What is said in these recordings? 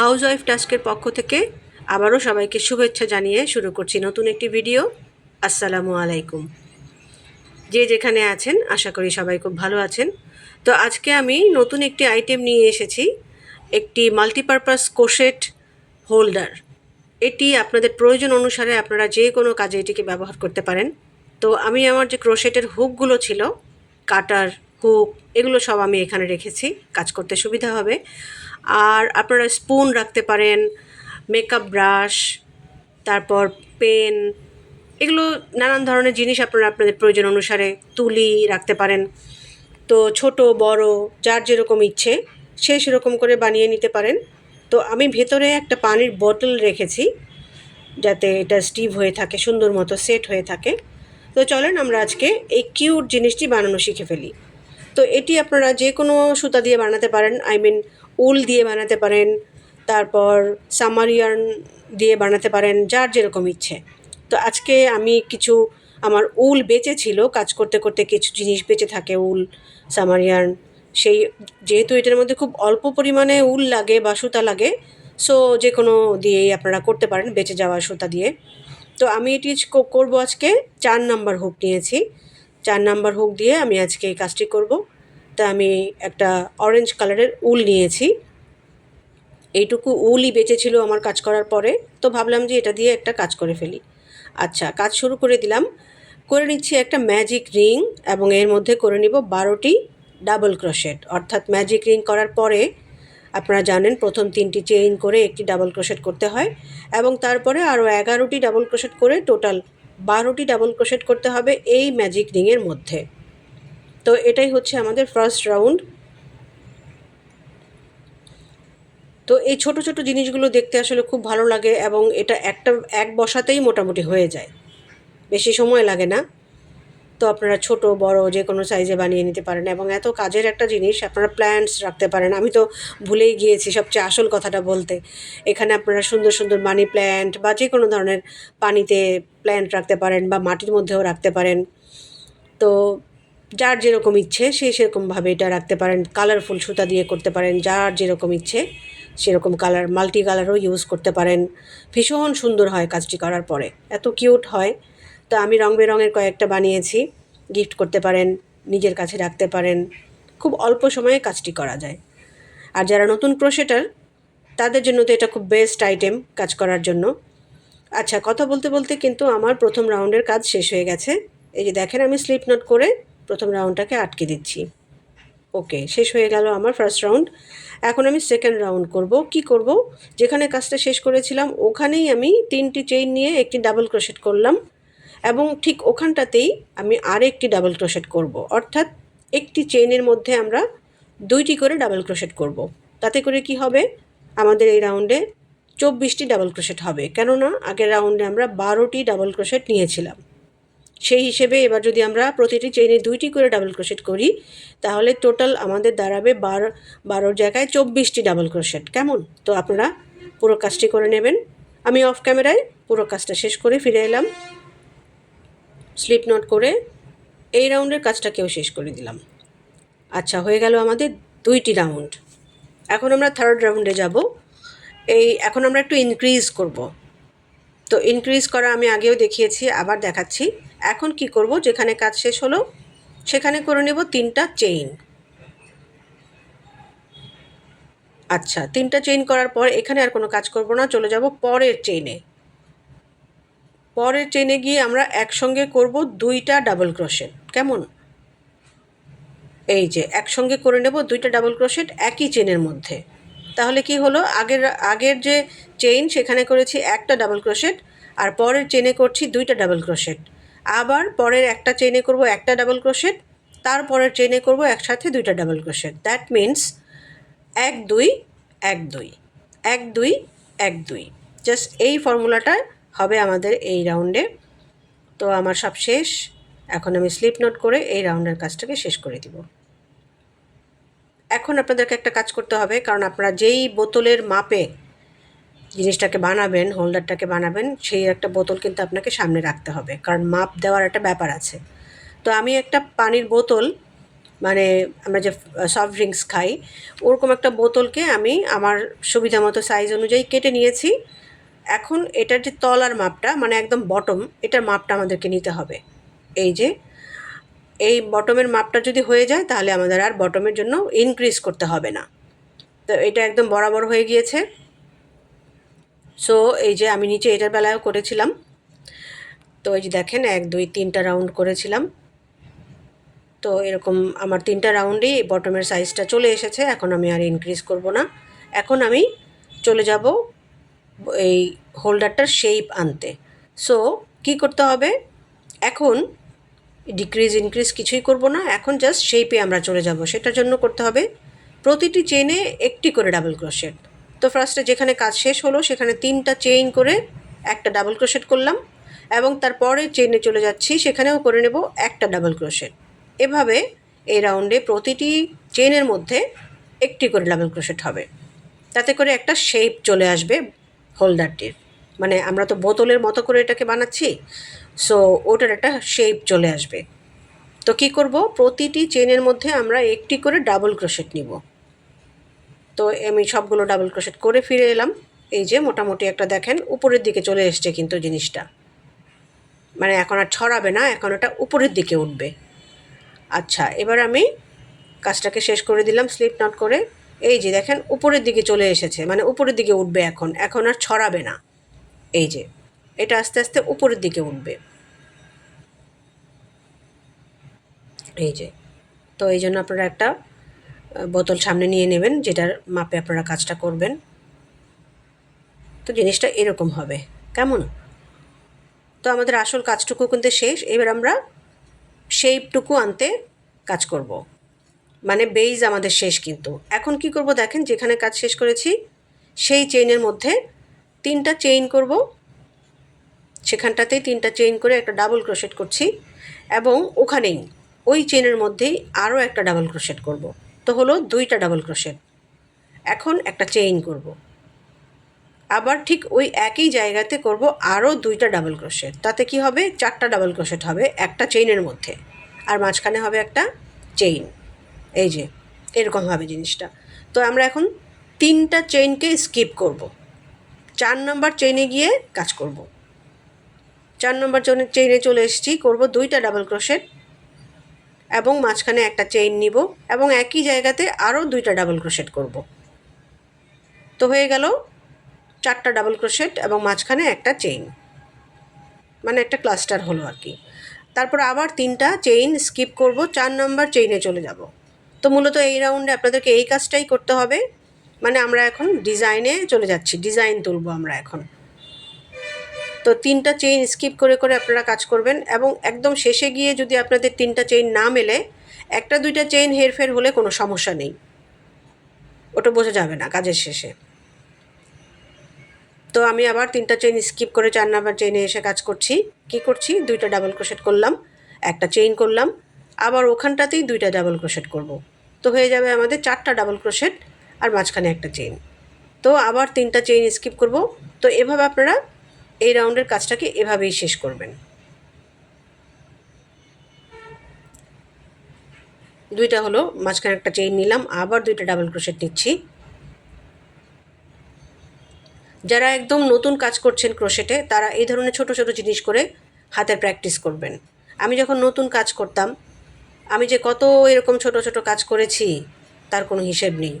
House wife টাস্কের পক্ষ থেকে আবারও সবাইকে শুভেচ্ছা জানিয়ে শুরু করছি নতুন একটি ভিডিও। আসসালামু আলাইকুম। যে যেখানে আছেন, আশা করি সবাই খুব ভালো আছেন। তো আজকে আমি নতুন একটি আইটেম নিয়ে এসেছি, একটি মাল্টিপারপাস কোশেট হোল্ডার এটি আপনাদের প্রয়োজন অনুসারে আপনারা যে কোনো কাজে এটিকে ব্যবহার করতে পারেন। তো আমি আমার যে ক্রোশেটের হুকগুলো ছিল, কাটার হুক, এগুলো সব আমি এখানে রেখেছি। কাজ করতে সুবিধা হবে। আর আপনারা স্পুন রাখতে পারেন মেকআপ ব্রাশ তারপর পেন এগুলো নানান ধরনের জিনিস আপনারা আপনাদের প্রয়োজন অনুসারে তুলি রাখতে পারেন। তো ছোট, বড়, যার যেরকম ইচ্ছে, সে সেরকম করে বানিয়ে নিতে পারেন। তো আমি ভেতরে একটা পানির বোতল রেখেছি, যাতে এটা স্টিভ হয়ে থাকে, সুন্দর মতো সেট হয়ে থাকে। তো চলেন আমরা আজকে এই কিউট জিনিসটি বানানো শিখে ফেলি। তো এটি আপনারা যে কোনো সুতা দিয়ে বানাতে পারেন, আই মিন উল দিয়ে বানাতে পারেন, তারপর সামারিয়ান দিয়ে বানাতে পারেন, যার যেরকম ইচ্ছে। তো আজকে আমি কিছু, আমার উল বেঁচে ছিল, কাজ করতে করতে কিছু জিনিস বেঁচে থাকে, উল, সামারিয়ান, সেই যেহেতু এটার মধ্যে খুব অল্প পরিমাণে উল লাগে বা সুতা লাগে, সো যে কোনো দিয়েই আপনারা করতে পারেন, বেঁচে যাওয়া সুতা দিয়ে। তো আমি এটি করব আজকে, চার নাম্বার হুক নিয়েছি। চার নাম্বার হুক দিয়ে আমি আজকে এই কাজটি করব। তা আমি একটা অরেঞ্জ কালারের উল নিয়েছি। এইটুকু উলই বেঁচে ছিল আমার কাজ করার পরে, তো ভাবলাম যে এটা দিয়ে একটা কাজ করে ফেলি। আচ্ছা কাজ শুরু করে দিলাম। করে নিচ্ছি একটা ম্যাজিক রিং এবং এর মধ্যে করে নিব বারোটি ডাবল ক্রোশেট অর্থাৎ ম্যাজিক রিং করার পরে আপনারা জানেন প্রথম তিনটি চেইন করে একটি ডাবল ক্রোশেট করতে হয় এবং তারপরে আরও এগারোটি ডাবল ক্রোশেট করে টোটাল বারোটি ডাবল ক্রোশেট করতে হবে এই ম্যাজিক রিংয়ের মধ্যে। তো এটাই হচ্ছে আমাদের ফার্স্ট রাউন্ড তো এই ছোট ছোট জিনিসগুলো দেখতে আসলে খুব ভালো লাগে এবং এটা একটা, এক বসাতেই মোটামুটি হয়ে যায়। বেশি সময় লাগে না। তো আপনারা ছোট, বড় যে কোনো সাইজে বানিয়ে নিতে পারেন এবং এত কাজের একটা জিনিস আপনারা প্ল্যান্টস রাখতে পারেন। আমি তো ভুলেই গিয়েছি সবচেয়ে আসল কথাটা বলতে। এখানে আপনারা সুন্দর সুন্দর মানি প্ল্যান্ট বা যে কোনো ধরনের পানিতে প্ল্যান্ট রাখতে পারেন বা মাটির মধ্যেও রাখতে পারেন। তো যার যেরকম ইচ্ছে, সে সেরকমভাবে এটা রাখতে পারেন। কালারফুল সুতা দিয়ে করতে পারেন, যার যেরকম ইচ্ছে, সেরকম কালার মাল্টি কালারও ইউজ করতে পারেন। ভীষণ সুন্দর হয় কাজটি করার পরে। এত কিউট হয়। তো আমি রং বেরঙের কয়েকটা বানিয়েছি। গিফট করতে পারেন, নিজের কাছে রাখতে পারেন। খুব অল্প সময়ে কাজটি করা যায়। আর যারা নতুন ক্রোশেটার তাদের জন্য তো এটা খুব বেস্ট আইটেম কাজ করার জন্য। আচ্ছা কথা বলতে বলতে কিন্তু আমার প্রথম রাউন্ডের কাজ শেষ হয়ে গেছে। এই যে দেখেন আমি স্লিপ নোট করে প্রথম রাউন্ডটাকে আটকে দিচ্ছি। ওকে, শেষ হয়ে গেল আমার ফার্স্ট রাউন্ড এখন আমি সেকেন্ড রাউন্ড করব। কি করব? যেখানে কাজটা শেষ করেছিলাম, ওখানেই আমি তিনটি চেইন নিয়ে একটি ডাবল ক্রোশেট করলাম এবং ঠিক ওখানটাতেই আমি আর একটি ডাবল ক্রোশেট করব। অর্থাৎ একটি চেইনের মধ্যে আমরা দুইটি করে ডাবল ক্রোশেট করব। তাতে করে কি হবে? আমাদের এই রাউন্ডে চব্বিশটি ডাবল ক্রোশেট হবে। কেননা আগের রাউন্ডে আমরা বারোটি ডাবল ক্রোশেট নিয়েছিলাম। সেই হিসেবে এবার যদি আমরা প্রতিটি চেইনে দুইটি করে ডাবল ক্রোশেট করি, তাহলে টোটাল আমাদের দাঁড়াবে বারো, বারোর জায়গায় চব্বিশটি ডাবল ক্রোশেট কেমন? তো আপনারা পুরো কাজটি করে নেবেন। আমি অফ ক্যামেরায় পুরো কাজটা শেষ করে ফিরে এলাম। স্লিপ নোট করে এই রাউন্ডের কাজটাকেও শেষ করে দিলাম। আচ্ছা হয়ে গেল আমাদের দুইটি রাউন্ড এখন আমরা থার্ড রাউন্ডে যাব। এই, এখন আমরা একটু ইনক্রিজ করব। তো ইনক্রিজ করা আমি আগেও দেখিয়েছি, আবার দেখাচ্ছি। এখন কি করব? যেখানে কাজ শেষ হলো, সেখানে করে নেব তিনটা চেইন আচ্ছা তিনটা চেইন করার পর এখানে আর কোনো কাজ করব না, চলে যাব পরের চেইনে পরের চেইনে গিয়ে আমরা একসঙ্গে করব দুইটা ডাবল ক্রোশেট কেমন? এই যে, একসঙ্গে করে নেব দুইটা ডাবল ক্রোশেট একই চেনের মধ্যে। তাহলে কি হলো? আগের আগের যে চেইন সেখানে করেছি একটা ডাবল ক্রোশেট আর পরের চেনে করছি দুইটা ডাবল ক্রোশেট আবার পরের একটা চেইনে করব একটা ডাবল ক্রোশেট তারপরের চেনে করব একসাথে দুইটা ডাবল ক্রোশেট দ্যাট মিন্স এক দুই এক দুই এক দুই এক দুই। জাস্ট এই ফর্মুলাটা হবে আমাদের এই রাউন্ডে তো আমার সব শেষ। এখন আমি স্লিপ নোট করে এই রাউন্ডের কাজটাকে শেষ করে দিব। এখন আপনাদেরকে একটা কাজ করতে হবে, কারণ আপনারা যেই বোতলের মাপে জিনিসটাকে বানাবেন হোল্ডারটাকে বানাবেন, সেই একটা বোতল কিন্তু আপনাকে সামনে রাখতে হবে। কারণ মাপ দেওয়ার একটা ব্যাপার আছে। তো আমি একটা পানির বোতল মানে আমরা যে সফট ড্রিঙ্কস খাই, ওরকম একটা বোতলকে আমি আমার সুবিধা মতো সাইজ অনুযায়ী কেটে নিয়েছি। এখন এটার যে তলার মাপটা মানে একদম বটম এটার মাপটা আমাদেরকে নিতে হবে। এই যে, এই বটমের মাপটা যদি হয়ে যায়, তাহলে আমাদের আর বটমের জন্য ইনক্রিজ করতে হবে না। তো এটা একদম বরাবর হয়ে গিয়েছে। সো এই যে আমি নিচে এটার বেলায়ও করেছিলাম। তো এই যে দেখেন, এক, দুই, তিনটা রাউন্ড করেছিলাম। তো এরকম আমার তিনটা রাউন্ডেই বটমের সাইজটা চলে এসেছে, এখন আমি আর ইনক্রিজ করব না। এখন আমি চলে যাব এই হোল্ডারটার শেপ আনতে। সো কি করতে হবে? এখন ডিক্রিজ ইনক্রিজ কিছুই করব না, এখন জাস্ট শেপে আমরা চলে যাব। সেটার জন্য করতে হবে প্রতিটি চেনে একটি করে ডাবল ক্রোশেট তো ফার্স্টে যেখানে কাজ শেষ হলো, সেখানে তিনটা চেইন করে একটা ডাবল ক্রোশেট করলাম এবং তারপরে চেইনে চলে যাচ্ছি, সেখানেও করে নেব একটা ডাবল ক্রোশেট এভাবে এই রাউন্ডে প্রতিটি চেইনের মধ্যে একটি করে ডাবল ক্রোশেট হবে। তাতে করে একটা শেপ চলে আসবে হোল্ডারটির মানে আমরা তো বোতলের মতো করে এটাকে বানাচ্ছি সো ওটার একটা শেপ চলে আসবে। তো কি করব? প্রতিটি চেনের মধ্যে আমরা একটি করে ডাবল ক্রোশেট নিব। তো আমি সবগুলো ডাবল ক্রোশেট করে ফিরে এলাম। এই যে মোটামুটি একটা দেখেন, উপরের দিকে চলে এসছে কিন্তু জিনিসটা। মানে এখন আর ছড়াবে না, এখন ওটা উপরের দিকে উঠবে। আচ্ছা এবার আমি কাজটাকে শেষ করে দিলাম স্লিপ নট করে। এই যে দেখেন, উপরের দিকে চলে এসেছে মানে উপরের দিকে উঠবে এখন এখন আর ছড়াবে না। এই যে, এটা আস্তে আস্তে উপরের দিকে উঠবে। এই যে, তো এই জন্য আপনারা একটা বোতল সামনে নিয়ে নেবেন, যেটার মাপে আপনারা কাজটা করবেন। তো জিনিসটা এরকম হবে। কেমন? তো আমাদের আসল কাজটুকু কিন্তু শেষ। এবার আমরা শেপটুকু আনতে কাজ করব। মানে বেইজ আমাদের শেষ কিন্তু। এখন কি করব দেখেন, যেখানে কাজ শেষ করেছি, সেই চেইনের মধ্যে তিনটা চেইন করব। সেখানটাতেই তিনটা চেইন করে একটা ডাবল ক্রোশেট করছি এবং ওখানেই ওই চেনের মধ্যেই আরও একটা ডাবল ক্রোশেট করব। তো হলো দুইটা ডাবল ক্রোশেট এখন একটা চেইন করব। আবার ঠিক ওই একই জায়গাতে করব আরও দুইটা ডাবল ক্রোশেট তাতে কি হবে? চারটা ডাবল ক্রোশেট হবে একটা চেইনের মধ্যে। আর মাঝখানে হবে একটা চেইন এই যে, এরকম হবে জিনিসটা। তো আমরা এখন তিনটা চেইনকে স্কিপ করব। চার নম্বর চেইনে গিয়ে কাজ করব। চার নম্বর চেইনে চলে এসেছি, করব দুইটা ডাবল ক্রোশেট এবং মাঝখানে একটা চেইন নিব এবং একই জায়গাতে আরও দুইটা ডাবল ক্রোশেট করব। তো হয়ে গেল চারটা ডাবল ক্রোশেট এবং মাঝখানে একটা চেইন মানে একটা ক্লাস্টার হলো আর কি। তারপর আবার তিনটা চেইন স্কিপ করব, চার নম্বর চেইনে চলে যাব। তো মূলত এই রাউন্ডে আপনাদেরকে এই কাজটাই করতে হবে। মানে আমরা এখন ডিজাইনে চলে যাচ্ছি ডিজাইন তুলব আমরা এখন। তো তিনটা চেইন স্কিপ করে করে আপনারা কাজ করবেন এবং একদম শেষে গিয়ে যদি আপনাদের তিনটা চেইন না মেলে, একটা দুইটা চেইন হেরফের হলে কোনো সমস্যা নেই। ওটা বোঝা যাবে না কাজের শেষে। তো আমি আবার তিনটা চেইন স্কিপ করে চার নাম্বার চেইনে এসে কাজ করছি। কি করছি? দুইটা ডাবল ক্রোশেট করলাম, একটা চেইন করলাম, আবার ওখানটাতেই দুইটা ডাবল ক্রোশেট করব। তো হয়ে যাবে আমাদের চারটা ডাবল ক্রোশেট আর মাঝখানে একটা চেইন তো আবার তিনটা চেইন স্কিপ করব। তো এভাবে আপনারা এই রাউন্ডের কাজটাকে এভাবেই শেষ করবেন। দুইটা হলো, মাঝখানে একটা চেইন নিলাম, আবার দুইটা ডাবল ক্রোশেট নিচ্ছি। যারা একদম নতুন কাজ করছেন ক্রোশেটে, তারা এই ধরনের ছোট ছোট জিনিস করে হাতের প্র্যাকটিস করবেন। আমি যখন নতুন কাজ করতাম, আমি যে কত এরকম ছোট ছোট কাজ করেছি, তার কোনো হিসেব নেই।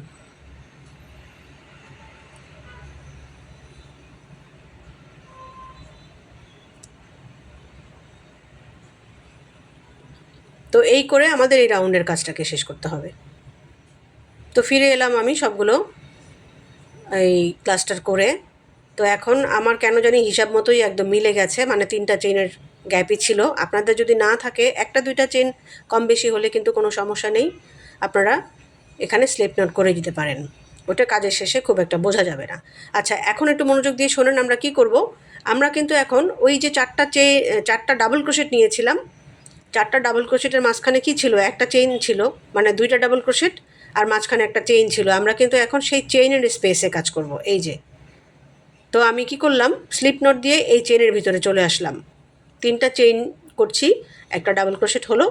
এই করে আমাদের এই রাউন্ডের কাজটাকে শেষ করতে হবে। তো ফিরে এলাম আমি সবগুলো এই ক্লাস্টার করে। তো এখন আমার কেন জানি হিসাব মতোই একদম মিলে গেছে মানে তিনটা চেনের গ্যাপই ছিল। আপনাদের যদি না থাকে, একটা দুইটা চেন কম বেশি হলে কিন্তু কোনো সমস্যা নেই। আপনারা এখানে স্লিপ নোট করে দিতে পারেন। ওটা কাজের শেষে খুব একটা বোঝা যাবে না। আচ্ছা এখন একটু মনোযোগ দিয়ে শোনেন আমরা কি করব। আমরা কিন্তু এখন ওই যে চারটা চে চারটা ডাবল ক্রোশেট নিয়েছিলাম চারটা ডাবল ক্রোশেটের মাঝখানে কি ছিল? একটা চেইন ছিল মানে দুইটা ডাবল ক্রোশেট আর মাঝখানে একটা চেইন ছিল। আমরা কিন্তু এখন সেই চেইনের স্পেসে কাজ করব। এই যে। তো আমি কি করলাম? স্লিপ নোট দিয়ে এই চেনের ভিতরে চলে আসলাম। তিনটা চেইন করছি, একটা ডাবল ক্রোশেট হলো।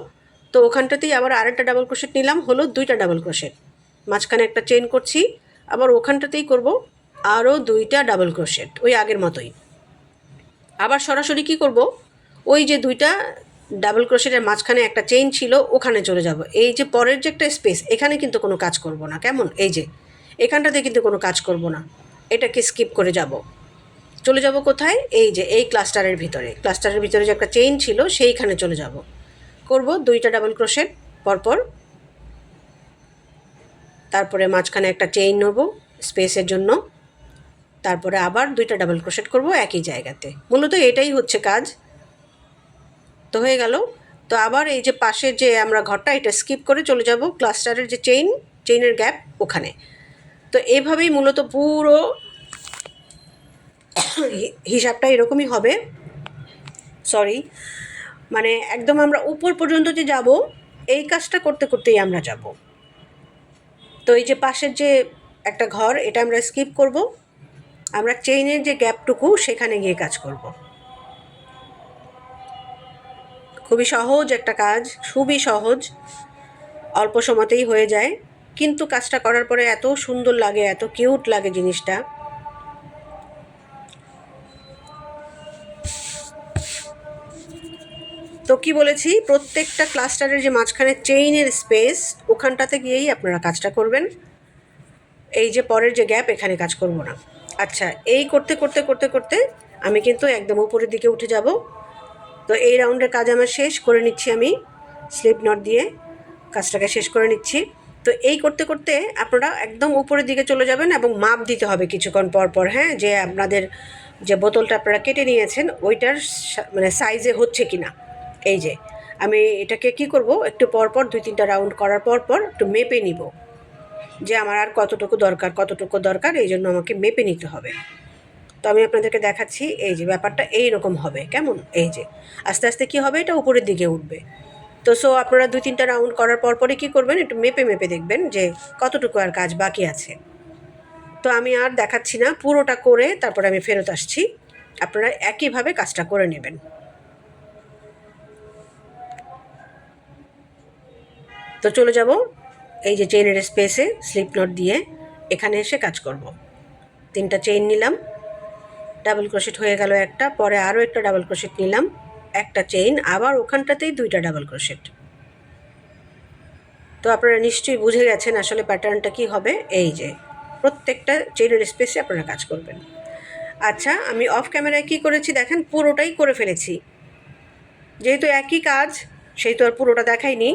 তো ওখানটাতেই আবার আরেকটা ডাবল ক্রোশেট নিলাম, হলো দুইটা ডাবল ক্রোশেট মাঝখানে একটা চেইন করছি, আবার ওখানটাতেই করব আরও দুইটা ডাবল ক্রোশেট ওই আগের মতোই। আবার সরাসরি কি করব? ওই যে দুইটা ডাবল ক্রোশেটের মাঝখানে একটা চেইন ছিল, ওখানে চলে যাব। এই যে পরের যে একটা স্পেস এখানে কিন্তু কোনো কাজ করব না। কেমন? এই যে, এখানটাতে কিন্তু কোনো কাজ করব না। এটাকে স্কিপ করে যাব। চলে যাব কোথায়? এই যে, এই ক্লাস্টারের ভিতরে। ক্লাস্টারের ভিতরে যে একটা চেইন ছিল, সেইখানে চলে যাব। করব দুইটা ডাবল ক্রোশেট পরপর। তারপরে মাঝখানে একটা চেইন নেব স্পেসের জন্য। তারপরে আবার দুইটা ডাবল ক্রোশেট করব একই জায়গাতে। মূলত এটাই হচ্ছে কাজ। তো হয়ে গেল। তো আবার এই যে পাশের যে আমরা ঘরটা, এটা স্কিপ করে চলে যাব ক্লাস্টারের যে চেইন চেইনের গ্যাপ ওখানে। তো এভাবেই মূলত পুরো হিসাবটা এরকমই হবে। সরি মানে একদম আমরা উপর পর্যন্ত যে যাব, এই কাজটা করতে করতেই আমরা যাব। তো এই যে পাশের যে একটা ঘর, এটা আমরা স্কিপ করব। আমরা চেইনের যে গ্যাপটুকু সেখানে গিয়ে কাজ করব। খুবই সহজ একটা কাজ, খুবই সহজ। অল্প সময়তেই হয়ে যায়। কিন্তু কাজটা করার পরে এত সুন্দর লাগে, এত কিউট লাগে জিনিসটা। তো কি বলেছি? প্রত্যেকটা ক্লাস্টারের যে মাঝখানে চেইনের স্পেস, ওখানটাতে গিয়েই আপনারা কাজটা করবেন। এই যে পরের যে গ্যাপ, এখানে কাজ করব না। আচ্ছা এই করতে করতে করতে করতে আমি কিন্তু একদম উপরের দিকে উঠে যাব। তো এই রাউন্ডের কাজ আমার শেষ, করে নিচ্ছি আমি স্লিপ নট দিয়ে, কাজটাকে শেষ করে নিচ্ছি। তো এই করতে করতে আপনারা একদম উপরের দিকে চলে যাবেন এবং মাপ দিতে হবে কিছুক্ষণ পর পর হ্যাঁ যে আপনাদের যে বোতলটা আপনারা কেটে নিয়েছেন, ওইটার মানে সাইজে হচ্ছে কি না এই যে, আমি এটাকে কি করব, একটু পর পর, দুই তিনটা রাউন্ড করার পর পর একটু মেপে নিব। যে আমার আর কতটুকু দরকার কতটুকু দরকার এই জন্য আমাকে মেপে নিতে হবে। তো আমি আপনাদেরকে দেখাচ্ছি এই যে ব্যাপারটা এই রকম হবে, কেমন? এই যে, আস্তে আস্তে কি হবে? এটা উপরের দিকে উঠবে। তো সো আপনারা দুই তিনটা রাউন্ড করার পর পরে কী করবেন? একটু মেপে মেপে দেখবেন যে কতটুকু আর কাজ বাকি আছে। তো আমি আর দেখাচ্ছি না, পুরোটা করে তারপরে আমি ফেরত আসছি। আপনারা একইভাবে কাজটা করে নেবেন। তো চলে যাব এই যে চেইনের স্পেসে স্লিপ নট দিয়ে এখানে এসে কাজ করব। তিনটা চেইন নিলাম। ডাবল ক্রোশেট হয়ে গেল একটা, পরে আরও একটা ডাবল ক্রোশেট নিলাম, একটা চেইন, আবার ওখানটাতেই দুইটা ডাবল ক্রোশেট। তো আপনারা নিশ্চয়ই বুঝে গেছেন আসলে প্যাটার্নটা কি হবে। এই যে, প্রত্যেকটা চেইনের স্পেসে আপনারা কাজ করবেন। আচ্ছা আমি অফ ক্যামেরায় কি করেছি দেখেন, পুরোটাই করে ফেলেছি। যেহেতু একই কাজ, সেই তো আর পুরোটা দেখাইনি।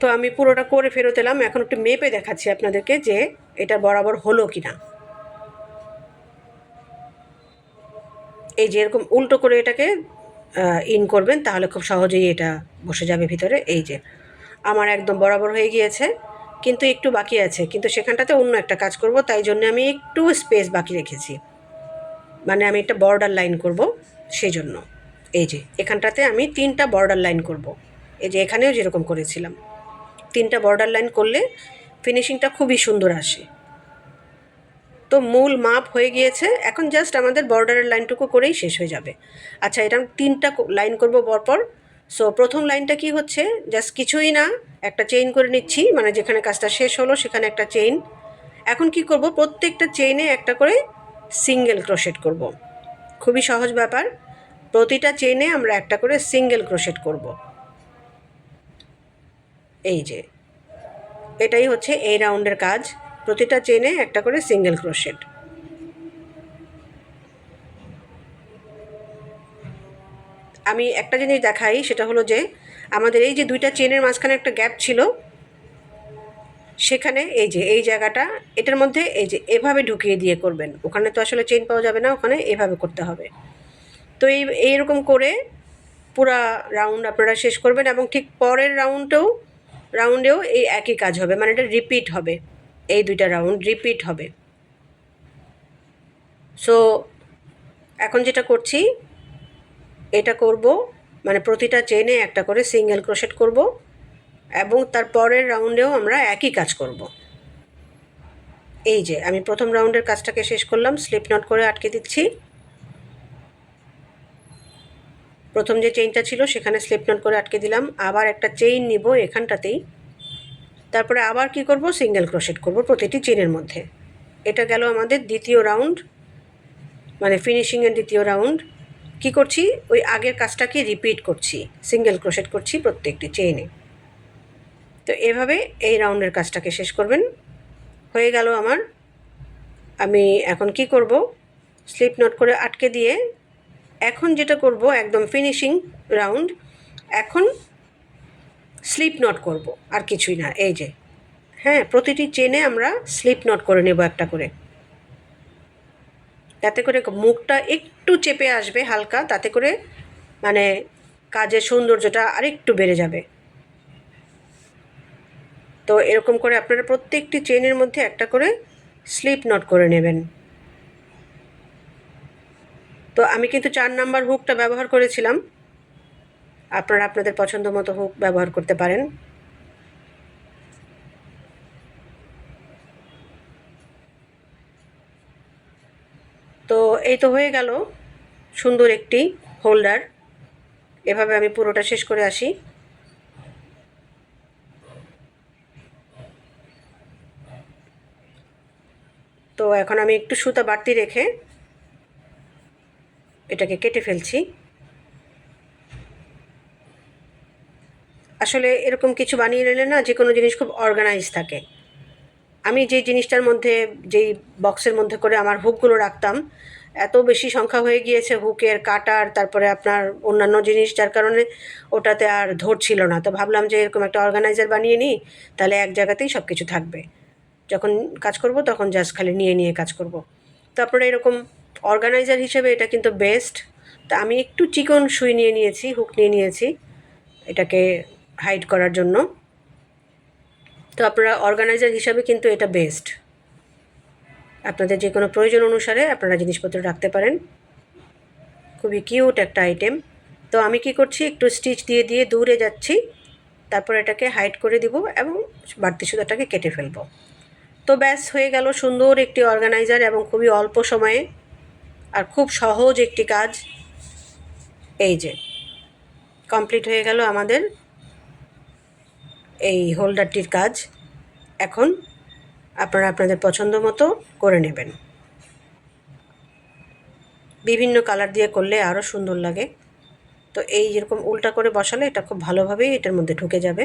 তো আমি পুরোটা করে ফেরত এলাম, এখন একটু মেপে দেখাচ্ছি আপনাদেরকে যে এটা বরাবর হলো কি না এই যে এরকম উল্টো করে এটাকে ইন করবেন, তাহলে খুব সহজেই এটা বসে যাবে ভিতরে। এই যে, আমার একদম বরাবর হয়ে গিয়েছে, কিন্তু একটু বাকি আছে, কিন্তু সেখানটাতে অন্য একটা কাজ করব, তাই জন্য আমি একটু স্পেস বাকি রেখেছি। মানে আমি একটা বর্ডার লাইন করব, সেই জন্য। এই যে, এখানটাতে আমি তিনটা বর্ডার লাইন করব। এই যে, এখানেও যেরকম করেছিলাম। তিনটা বর্ডার লাইন করলে ফিনিশিংটা খুবই সুন্দর আসে। তো মূল মাপ হয়ে গিয়েছে। এখন জাস্ট আমাদের বর্ডারের লাইনটুকু করেই শেষ হয়ে যাবে। আচ্ছা এটা তিনটা লাইন করব পরপর। সো প্রথম লাইনটা কি হচ্ছে? জাস্ট কিছুই না, একটা চেইন করে নিচ্ছি মানে যেখানে কাজটা শেষ হলো সেখানে একটা চেইন এখন কি করব? প্রত্যেকটা চেইনে একটা করে সিঙ্গেল ক্রোশেট করব। খুবই সহজ ব্যাপার। প্রতিটা চেইনে আমরা একটা করে সিঙ্গেল ক্রোশেট করব। এই যে, এটাই হচ্ছে এই রাউন্ডের কাজ। প্রতিটা চেনে একটা করে সিঙ্গেল ক্রোশেট। আমি একটা জিনিস দেখাই, সেটা হলো যে আমাদের এই যে দুইটা চেনের মাঝখানে একটা গ্যাপ ছিল, সেখানে এই যে, এই জায়গাটা, এটার মধ্যে এই যে, এভাবে ঢুকিয়ে দিয়ে করবেন। ওখানে তো আসলে চেন পাওয়া যাবে না, ওখানে এভাবে করতে হবে। তো এই, এইরকম করে পুরা রাউন্ড আপনারা শেষ করবেন এবং ঠিক পরের রাউন্ডেও রাউন্ডেও এই একই কাজ হবে মানে এটা রিপিট হবে। এই দুইটা রাউন্ড রিপিট হবে। সো এখন যেটা করছি, এটা করব মানে প্রতিটা চেনে একটা করে সিঙ্গেল ক্রোশেট করব এবং তার পরের রাউন্ডেও আমরা একই কাজ করব। এই যে, আমি প্রথম রাউন্ডের কাজটাকে শেষ করলাম স্লিপ নট করে আটকে দিচ্ছি। প্রথম যে চেইনটা ছিল, সেখানে স্লিপ নট করে আটকে দিলাম। আবার একটা চেইন নিব এখানটাতেই। তারপরে আবার কি করব? সিঙ্গেল ক্রোশেট করব প্রতিটি চেনের মধ্যে। এটা গেল আমাদের দ্বিতীয় রাউন্ড মানে ফিনিশিংয়ের দ্বিতীয় রাউন্ড কি করছি? ওই আগের কাজটাকে রিপিট করছি সিঙ্গেল ক্রোশেট করছি প্রত্যেকটি চেইনে তো এভাবে এই রাউন্ডের কাজটাকে শেষ করবেন। হয়ে গেল আমার, আমি এখন কি করব? স্লিপ নট করে আটকে দিয়ে, এখন যেটা করব, একদম ফিনিশিং রাউন্ড এখন স্লিপ নট করব, আর কিছুই না। এই যে হ্যাঁ প্রতিটি চেনে আমরা স্লিপ নট করে নেব একটা করে। তাতে করে মুখটা একটু চেপে আসবে হালকা, তাতে করে মানে কাজের সৌন্দর্যটা আরেকটু বেড়ে যাবে। তো এরকম করে আপনারা প্রত্যেকটি চেনের মধ্যে একটা করে স্লিপ নট করে নেবেন। তো আমি কিন্তু চার নাম্বার হুকটা ব্যবহার করেছিলাম। আপনারা আপনাদের পছন্দ মতো হুক, ব্যবহার করতে পারেন। তো এই তো হয়ে গেল সুন্দর একটি হোল্ডার। এভাবে আমি পুরোটা শেষ করে আসি। তো এখন আমি একটু সুতা বাড়তি রেখে এটাকে কেটে ফেলছি। আসলে এরকম কিছু বানিয়ে নিলে না যে কোনো জিনিস খুব অর্গানাইজ থাকে। আমি যে জিনিসটার মধ্যে, যেই বক্সের মধ্যে করে আমার হুকগুলো রাখতাম, এত বেশি সংখ্যা হয়ে গিয়েছে হুকের কাটার তারপরে আপনার অন্যান্য জিনিস, যার কারণে ওটাতে আর ধরছিল না। তো ভাবলাম যে এরকম একটা অর্গানাইজার বানিয়ে নিই, তাহলে এক জায়গাতেই সব কিছু থাকবে। যখন কাজ করব, তখন জাস্ট খালি নিয়ে নিয়ে কাজ করব। তো আপনারা এরকম অর্গানাইজার হিসেবে এটা কিন্তু বেস্ট তা আমি একটু চিকন সুই নিয়ে নিয়েছি হুক নিয়ে নিয়েছি। এটাকে হাইড করার জন্য। তো আপনারা অর্গানাইজার হিসাবে কিন্তু এটা বেস্ট আপনাদের যে কোনো প্রয়োজন অনুসারে আপনারা জিনিসপত্র রাখতে পারেন। খুবই কিউট একটা আইটেম তো আমি কি করছি, একটু স্টিচ দিয়ে দিয়ে দূরে যাচ্ছি। তারপর এটাকে হাইড করে দিব এবং বাড়তি সুতাটাকে কেটে ফেলব। তো ব্যাস, হয়ে গেল সুন্দর একটি অর্গানাইজার এবং খুবই অল্প সময়ে আর খুব সহজ একটি কাজ। এই যে কমপ্লিট হয়ে গেল আমাদের এই হোল্ডারটির কাজ এখন আপনারা আপনাদের পছন্দ মতো করে নেবেন। বিভিন্ন কালার দিয়ে করলে আরও সুন্দর লাগে। তো এই যেরকম উল্টা করে বসালে এটা খুব ভালোভাবেই এটার মধ্যে ঢুকে যাবে।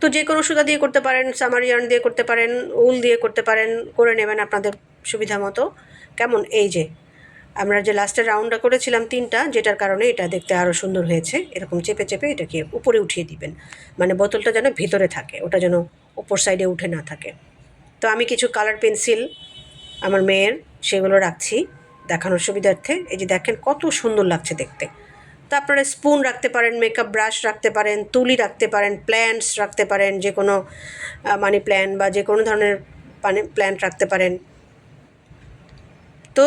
তো যে কোনো সুতা দিয়ে করতে পারেন, সামার ইয়ার্ন দিয়ে করতে পারেন, উল দিয়ে করতে পারেন, করে নেবেন আপনাদের সুবিধা মতো। কেমন? এই যে। আমরা যে লাস্টের রাউন্ডটা করেছিলাম তিনটা, যেটার কারণে এটা দেখতে আরও সুন্দর হয়েছে। এরকম চেপে চেপে এটাকে উপরে উঠিয়ে দিবেন। মানে বোতলটা যেন ভিতরে থাকে, ওটা যেন উপর সাইডে উঠে না থাকে। তো আমি কিছু কালার পেন্সিল আমার মেয়ের, সেগুলো রাখছি দেখানোর সুবিধার্থে। এই যে দেখেন কত সুন্দর লাগছে দেখতে। তো আপনারা স্পুন রাখতে পারেন মেকআপ ব্রাশ রাখতে পারেন, তুলি রাখতে পারেন প্ল্যান্টস রাখতে পারেন, যে কোনো মানি প্ল্যান্ট বা যে কোনো ধরনের মানে প্ল্যান্ট রাখতে পারেন। তো